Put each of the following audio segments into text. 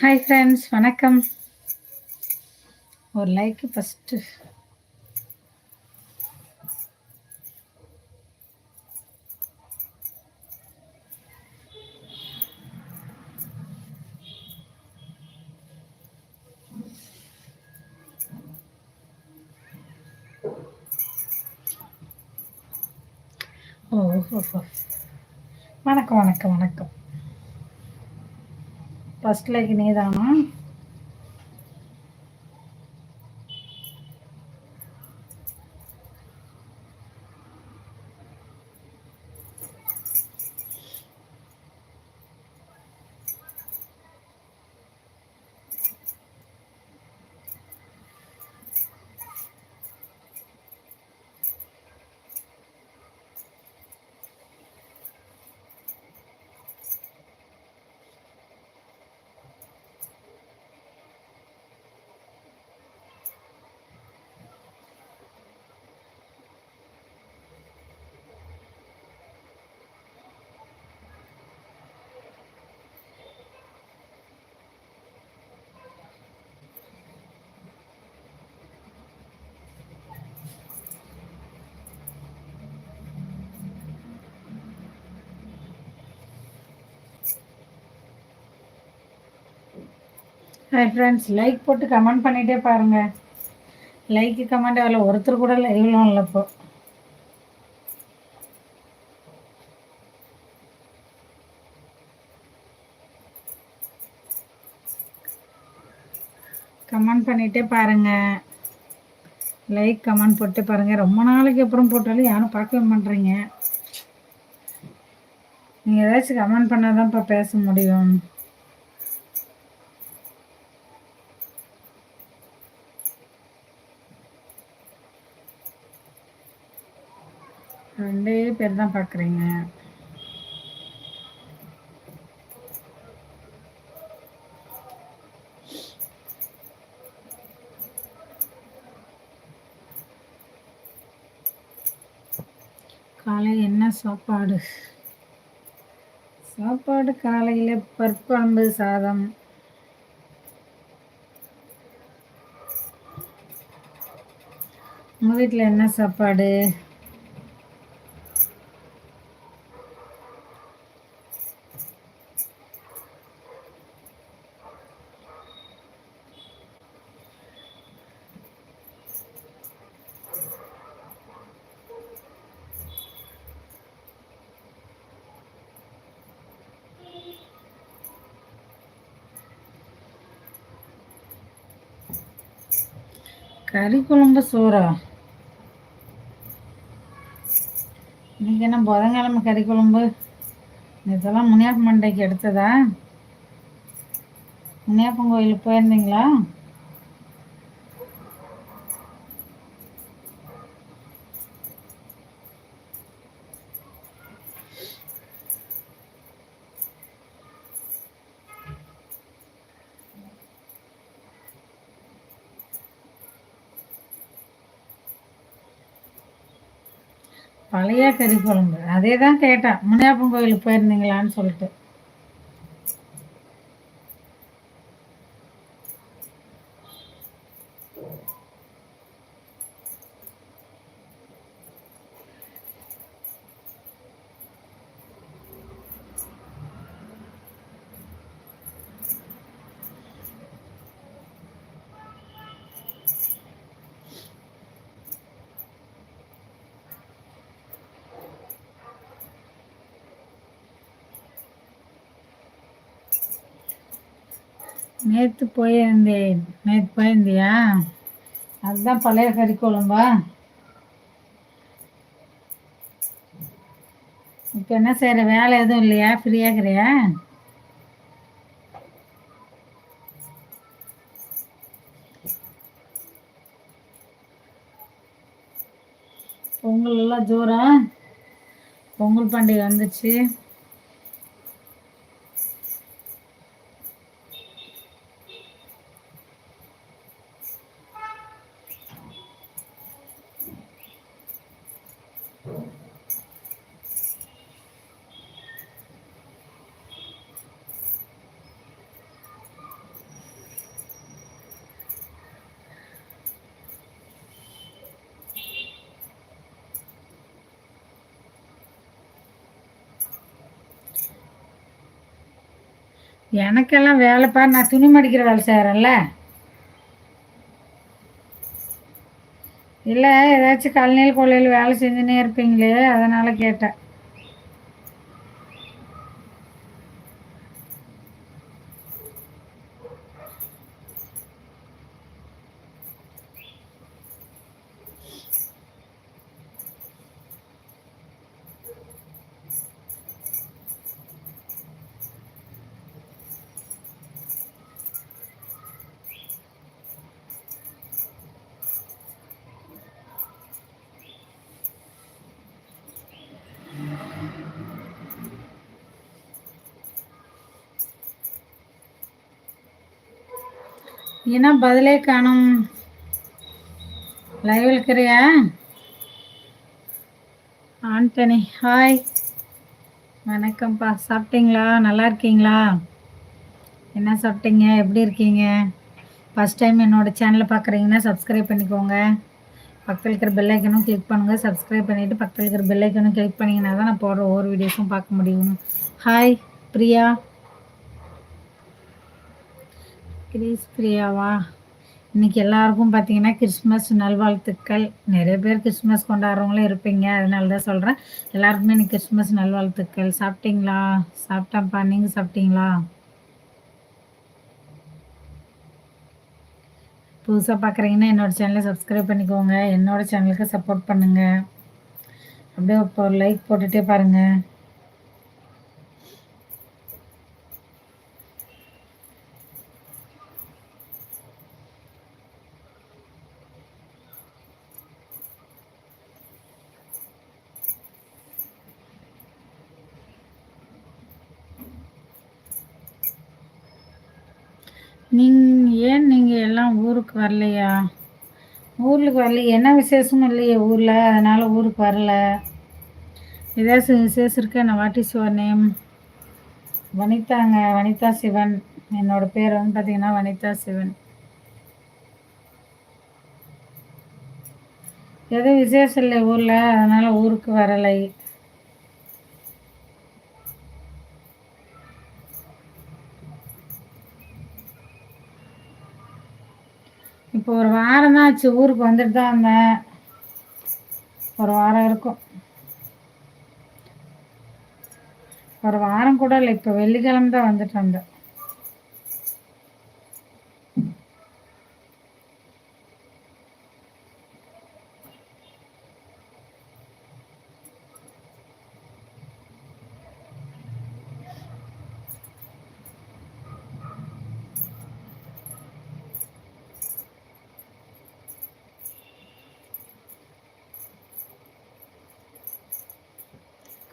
Hi friends வணக்கம். ஒரு like first ஓ ஓ. வணக்கம் வணக்கம் வணக்கம். ஃபஸ்ட் லைக் நீதானா ஹாய் ஃப்ரெண்ட்ஸ் லைக் போட்டு கமெண்ட் பண்ணிகிட்டே பாருங்கள் லைக்கு கமெண்ட் அதில் ஒருத்தர் கூட லைவ்லாம் இல்லை இப்போ. கமெண்ட் பண்ணிகிட்டே பாருங்கள் லைக் கமெண்ட் போட்டு பாருங்கள் ரொம்ப நாளைக்கு அப்புறம் போட்டாலும் யாரும் பார்க்கவே பண்ணுறீங்க நீங்கள் ஏதாச்சும் கமெண்ட் பண்ணால் தான் இப்போ பேச முடியும் ரெண்டே பேர் தான் பார்க்குறீங்க காலை என்ன சாப்பாடு? சாப்பாடு காலையில் பற்பழம்பு சாதம். உங்கள் வீட்டில் என்ன சாப்பாடு? கறி குழம்பு சோறா? இன்னைக்கு என்ன புதன்கிழமை கறி குழம்பு? இதெல்லாம் முனியாப்ப மண்டைக்கு எடுத்ததா? முனியாப்பன் கோயிலுக்கு போயிருந்தீங்களா? பழைய கறி குழம்பு. அதே தான் கேட்டேன். முனியாப்பன் கோயிலுக்கு போயிருந்தீங்களான்னு சொல்லிட்டு. நேற்று போயிருந்தேன். நேற்று போயிருந்தியா? அதுதான் பழைய கறி குழம்பா? இப்போ என்ன செய்கிற வேலை எதுவும் இல்லையா? ஃப்ரீயாகிறியா பொங்கல் எல்லாம் ஜோரா? பொங்கல் பண்டிகை வந்துச்சு. எனக்கெல்லாம் வேலைப்பா நான் துணி மடிக்கிற வேலை செய்கிறேன்ல இல்லை ஏதாச்சும் கல்நீல் கொள்ளையில் வேலை செஞ்சுன்னே இருப்பீங்களே அதனால் கேட்டேன். ஏன்னா பதிலே காணும்? லைவ் இருக்கிறியா? ஆண்டனி ஹாய் வணக்கம்ப்பா. சாப்பிட்டீங்களா? நல்லா இருக்கீங்களா? என்ன சாப்பிட்டீங்க? எப்படி இருக்கீங்க? ஃபஸ்ட் டைம் என்னோடய சேனலை பார்க்குறீங்கன்னா சப்ஸ்கிரைப் பண்ணிக்கோங்க. பக்கத்தில் இருக்கிற பெல்லைக்கனும் கிளிக் பண்ணுங்கள் சப்ஸ்கிரைப் பண்ணிவிட்டு பக்கத்தில் இருக்கிற பெல்லைக்கனும் கிளிக் பண்ணிங்கன்னா தான் நான் போடுற ஒவ்வொரு வீடியோஸும் பார்க்க முடியும். ஹாய் பிரியா. கிரீஸ் பிரியாவா? இன்னைக்கு எல்லாருக்கும் பார்த்தீங்கன்னா கிறிஸ்மஸ் நல்வாழ்த்துக்கள். நிறைய பேர் கிறிஸ்மஸ் கொண்டாடுறவங்களும் இருப்பீங்க. அதனால தான் சொல்கிறேன் எல்லாருக்குமே இன்னைக்கு கிறிஸ்மஸ் நல்வாழ்த்துக்கள். சாப்பிட்டீங்களா? சாப்பிட்டேன்ப்பா. நீங்கள் சாப்பிட்டீங்களா? புதுசாக பார்க்குறீங்கன்னா என்னோடய சேனலை சப்ஸ்கிரைப் பண்ணிக்கோங்க. என்னோடய சேனலுக்கு சப்போர்ட் பண்ணுங்கள் அப்படியே இப்போ ஒரு லைக் போட்டுகிட்டே பாருங்கள் நீங் ஏன் நீங்கள் எல்லாம் ஊருக்கு வரலையா? ஊருக்கு வரல என்ன விசேஷமும் இல்லையே ஊரில் அதனால் ஊருக்கு வரல. ஏதாச்சும் விசேஷம் இருக்கு? நான் வாட்டி யுவர் நேம் வனிதாங்க வனிதா சிவன். என்னோடய பேர் வந்து பார்த்தீங்கன்னா வனிதா சிவன். எதுவும் விசேஷம் இல்லை ஊரில் அதனால் ஊருக்கு வரலை. இப்போ ஒரு வாரம் தான் ஆச்சு ஊருக்கு வந்துட்டு தான் இருந்தேன். ஒரு வாரம் இருக்கும். ஒரு வாரம் கூட இல்லை இப்போ வெள்ளிக்கிழமை தான் வந்துட்டு வந்தேன்.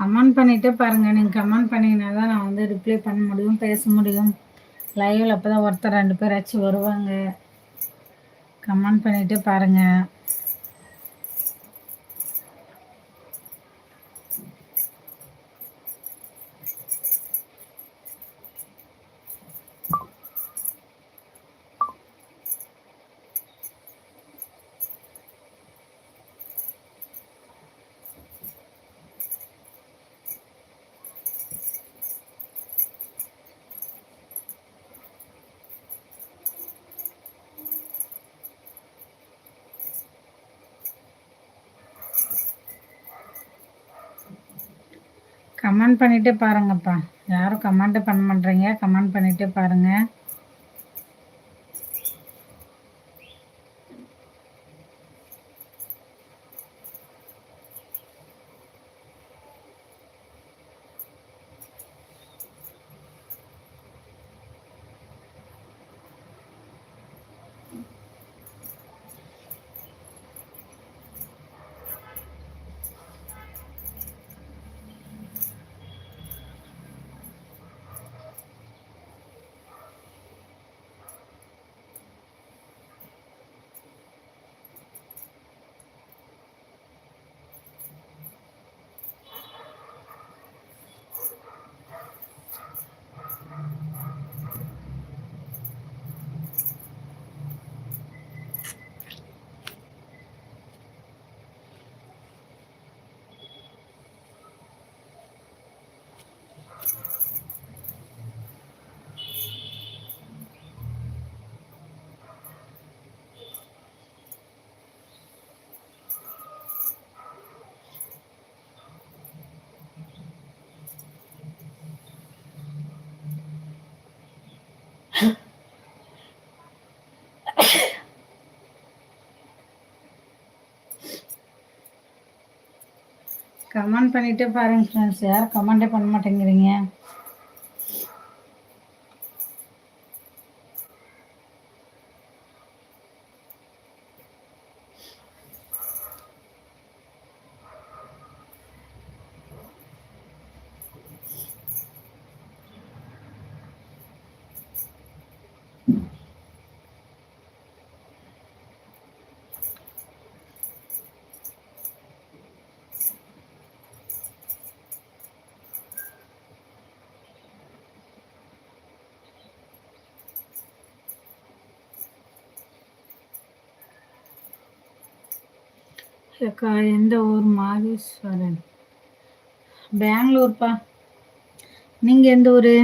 கமெண்ட் பண்ணிவிட்டு பாருங்கள் நீங்கள் கமெண்ட் பண்ணிங்கன்னா தான் நான் வந்து ரிப்ளை பண்ண முடியும் பேச முடியும். லைவில் அப்போ தான் ஒருத்தர் ரெண்டு பேராச்சும் வருவாங்க. கமெண்ட் பண்ணிவிட்டு பாருங்கள் கமெண்ட் பண்ணிட்டு பாருங்கப்பா. யாரும் கமெண்ட்டு பண்ண மாட்டேறீங்க கமெண்ட் பண்ணிட்டு பாருங்கள் கமெண்ட் பண்ணிட்டே பாருங்க ஃப்ரெண்ட்ஸ் யாரும் கமெண்டே பண்ண மாட்டேங்கிறீங்க. அக்கா எந்த ஊர்? மாதேஸ்வரன். பெங்களூர்ப்பா. நீங்கள் எந்த ஊர்?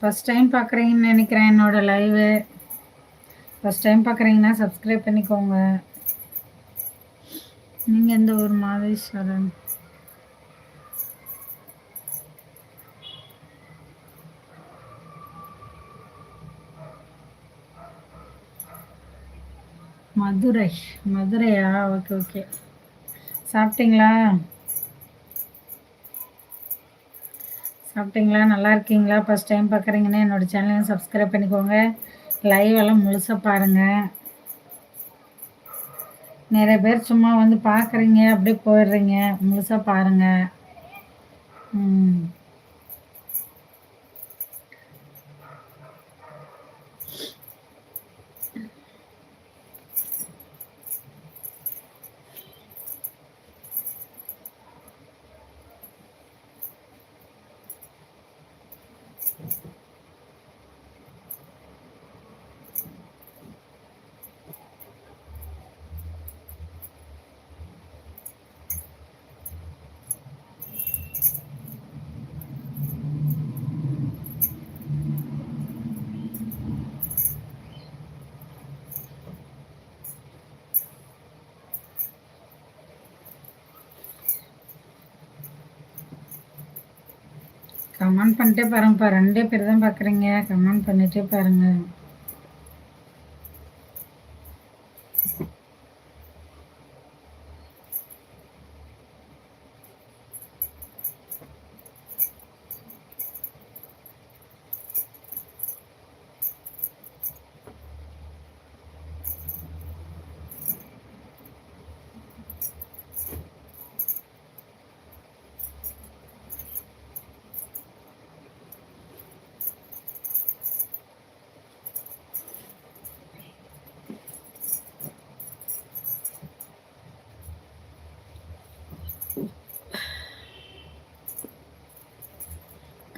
ஃபஸ்ட் டைம் பார்க்குறீங்கன்னு நினைக்கிறேன் என்னோட லைவு ஃபஸ்ட் டைம் பார்க்குறீங்கன்னா சப்ஸ்கிரைப் பண்ணிக்கோங்க. நீங்கள் எந்த ஊர்? மாதேஸ்வரன். மதுரை மதுரையா? Okay okay. சாப்பிட்டீங்களா? சாப்பிட்டீங்களா? நல்லா இருக்கீங்களா? ஃபஸ்ட் டைம் பார்க்குறீங்கன்னா என்னோடய சேனலையும் சப்ஸ்கிரைப் பண்ணிக்கோங்க. லைவ் எல்லாம் முழுசாக பாருங்கள் நிறைய பேர் சும்மா வந்து பார்க்குறீங்க அப்படியே போயிடுறீங்க. முழுசாக பாருங்கள் ம். கமெண்ட் பண்ணிட்டே பாருங்கப்பா. ரெண்டே பேர் தான் பார்க்குறீங்க கமெண்ட் பண்ணிட்டே பாருங்கள்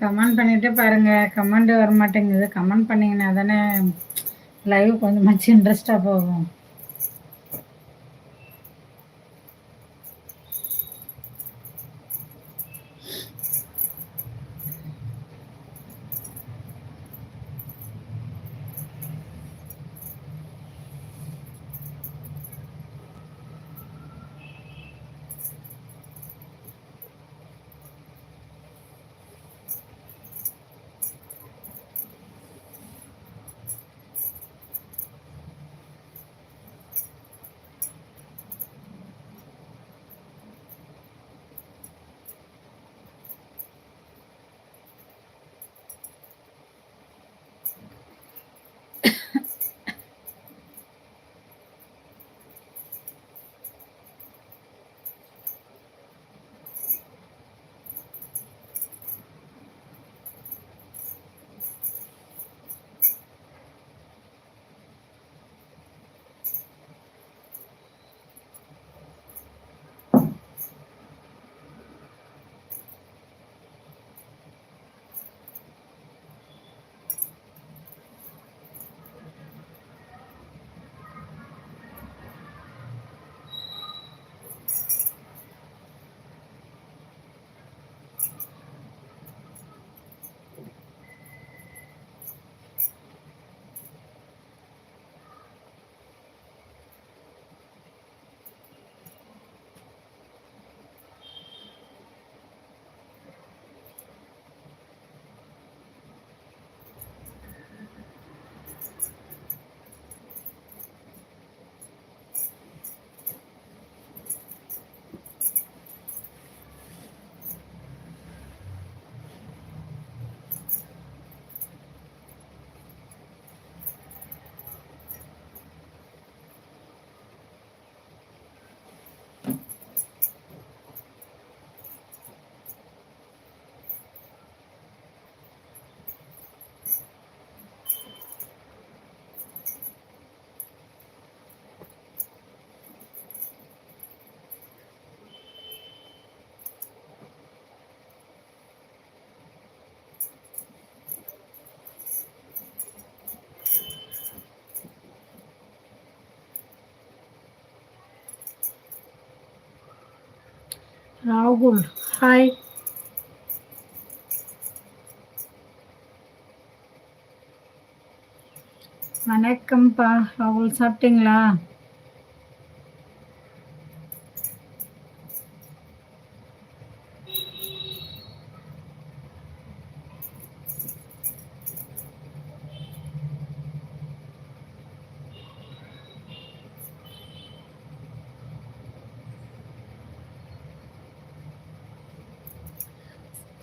கமெண்ட் பண்ணிவிட்டு பாருங்கள் கமெண்ட் வர மாட்டேங்குது கமெண்ட் பண்ணீங்கன்னா தானே லைவ் கொஞ்சமாச்சு இன்ட்ரெஸ்டாக போகும். ராகுல் ஹாய் வணக்கம்ப்பா. ராகுல் சாப்பிட்டீங்களா?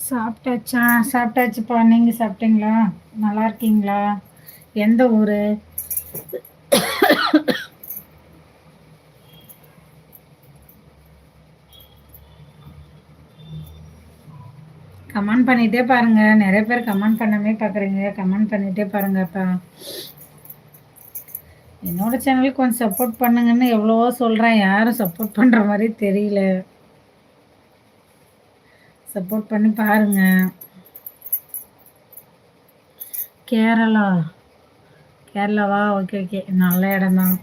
சாப்பிட்டாச்சா? சாப்பிட்டாச்சுப்பா. நீங்கள் சாப்பிட்டீங்களா? நல்லா இருக்கீங்களா? எந்த ஊர்? கமெண்ட் பண்ணிகிட்டே பாருங்கள் நிறைய பேர் கமெண்ட் பண்ணாமே பார்க்குறீங்க. கமெண்ட் பண்ணிகிட்டே பாருங்கப்பா. என்னோட சேனலுக்கு கொஞ்சம் சப்போர்ட் பண்ணுங்கன்னு எவ்வளவோ சொல்கிறேன் யாரும் சப்போர்ட் பண்ணுற மாதிரி தெரியல. சப்போர்ட் பண்ணி பாருங்க. கேரளா. கேரளாவா ஓகே ஓகே நல்ல இடம் தான்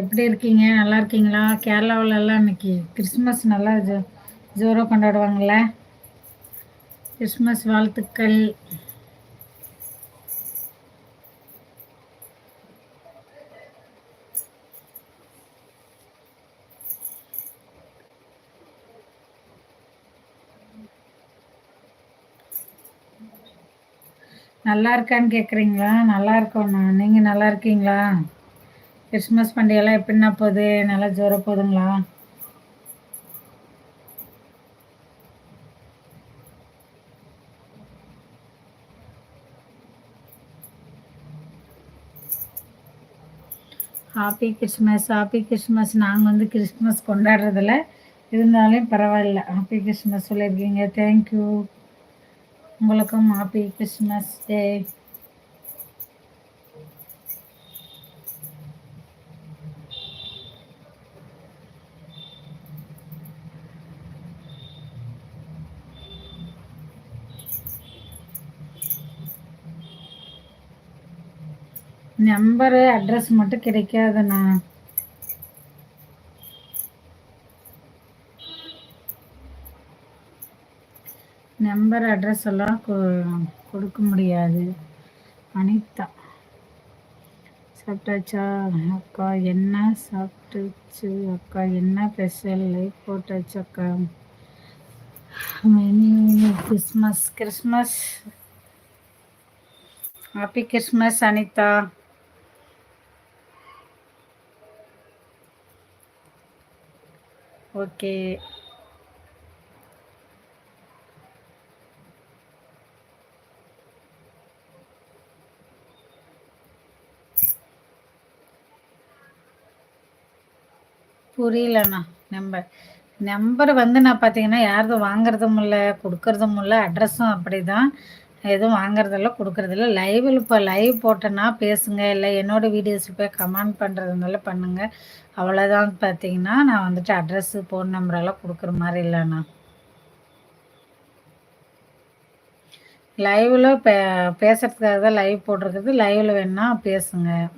எப்படி இருக்கீங்க? நல்லா இருக்கீங்களா? கேரளாவிலலாம் இன்னைக்கு கிறிஸ்மஸ் நல்லா ஜோ ஜோராக கொண்டாடுவாங்கள்ல கிறிஸ்மஸ் வாழ்த்துக்கள். நல்லா இருக்கான்னு கேட்குறீங்களா நல்லா இருக்கோண்ணா நீங்கள் நல்லா இருக்கீங்களா? கிறிஸ்மஸ் பண்டிகைலாம் எப்படின்னா போகுது? நல்லா ஜோர போகுதுங்களா? ஹாப்பி கிறிஸ்மஸ் ஹாப்பி கிறிஸ்மஸ் நாங்கள் வந்து கிறிஸ்மஸ் கொண்டாடுறதில்ல. இருந்தாலும் பரவாயில்ல. ஹாப்பி கிறிஸ்மஸ் சொல்லியிருக்கீங்க. தேங்க்யூ உங்களுக்கும் happy Christmas day number address மட்டும் கிடைக்காதுண்ணா. நம்பர் அட்ரஸ் எல்லாம் கொடுக்க முடியாது. அனிதா. சாப்பிட்டாச்சா? அக்கா என்ன சாப்பிட்டுச்சு? அக்கா என்ன ஸ்பெஷல் லைஃப் போட்டாச்சு அக்கா? Many Christmas Christmas happy Christmas Anitha. Okay புரியலண்ணா. Number number வந்து நான் பார்த்தீங்கன்னா யாரதும் வாங்குறதும் இல்லை கொடுக்கறதும் இல்லை அட்ரஸும் அப்படி தான் எதுவும் வாங்குறதில்ல கொடுக்குறதில்ல லைவில் இப்போ லைவ் போட்டேன்னா பேசுங்க இல்லை என்னோடய வீடியோஸில் போய் கமெண்ட் பண்ணுறதுனால பண்ணுங்கள் அவ்வளோதான் பார்த்தீங்கன்னா நான் வந்துட்டு அட்ரஸ்ஸு ஃபோன் நம்பரெல்லாம் கொடுக்குற மாதிரி இல்லைண்ணா. லைவில் பே பேசுகிறதுக்காக தான் லைவ் போட்டிருக்குது லைவில் வேணால் பேசுங்கள்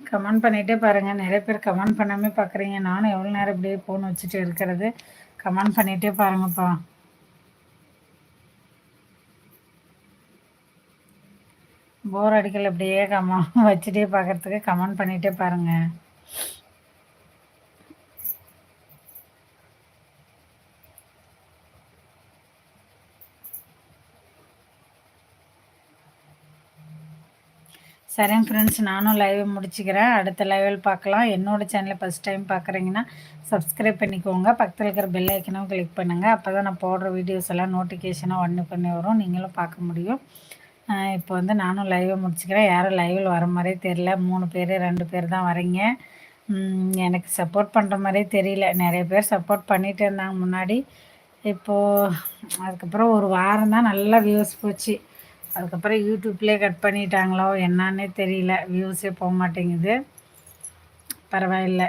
கமெண்ட் பண்ணிகிட்டே பாருங்கள் நிறைய பேர் கமெண்ட் பண்ணாமல் பார்க்குறீங்க நானும் எவ்வளோ நேரம் இப்படியே ஃபோன் வச்சுட்டு இருக்கிறது. கமெண்ட் பண்ணிகிட்டே பாருங்கப்பா. போர் அடிக்கல அப்படியே கம வச்சுட்டே பார்க்குறதுக்கு கமெண்ட் பண்ணிகிட்டே பாருங்கள் சரிங்க ஃப்ரெண்ட்ஸ் நானும் லைவ் முடிச்சுக்கிறேன். அடுத்த லைவில் பார்க்கலாம். என்னோடய சேனலை ஃபஸ்ட் டைம் பார்க்குறீங்கன்னா சப்ஸ்கிரைப் பண்ணிக்கோங்க. பக்கத்தில் இருக்கிற பெல் ஐக்கனும் கிளிக் பண்ணுங்கள் அப்போ தான் நான் போடுற வீடியோஸ் எல்லாம் நோட்டிஃபிகேஷனாக ஒன்று பண்ணி வரும். நீங்களும் பார்க்க முடியும். இப்போ வந்து நானும் லைவை முடிச்சுக்கிறேன். யாரும் லைவில் வர மாதிரியே தெரில மூணு பேர் ரெண்டு பேர் தான் வரீங்க எனக்கு சப்போர்ட் பண்ணுற மாதிரியே தெரியல. நிறைய பேர் சப்போர்ட் பண்ணிகிட்டு இருந்தாங்க முன்னாடி. இப்போது அதுக்கப்புறம் ஒரு வாரம் தான் நல்லா வியூஸ் போச்சு. அதுக்கப்புறம் யூடியூப்லேயே கட் பண்ணிட்டாங்களோ என்னன்னே தெரியல. வியூஸே போக மாட்டேங்குது. பரவாயில்ல.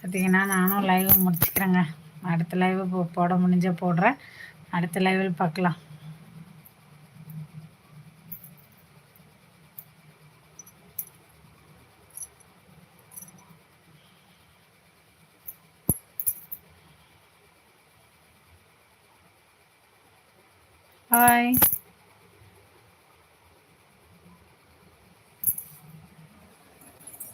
பார்த்திங்கன்னா நானும் லைவ் முடிச்சுக்கிறேங்க. அடுத்த லைவ் போட முடிஞ்ச போடுறேன். அடுத்த லைவில் பார்க்கலாம். Hi.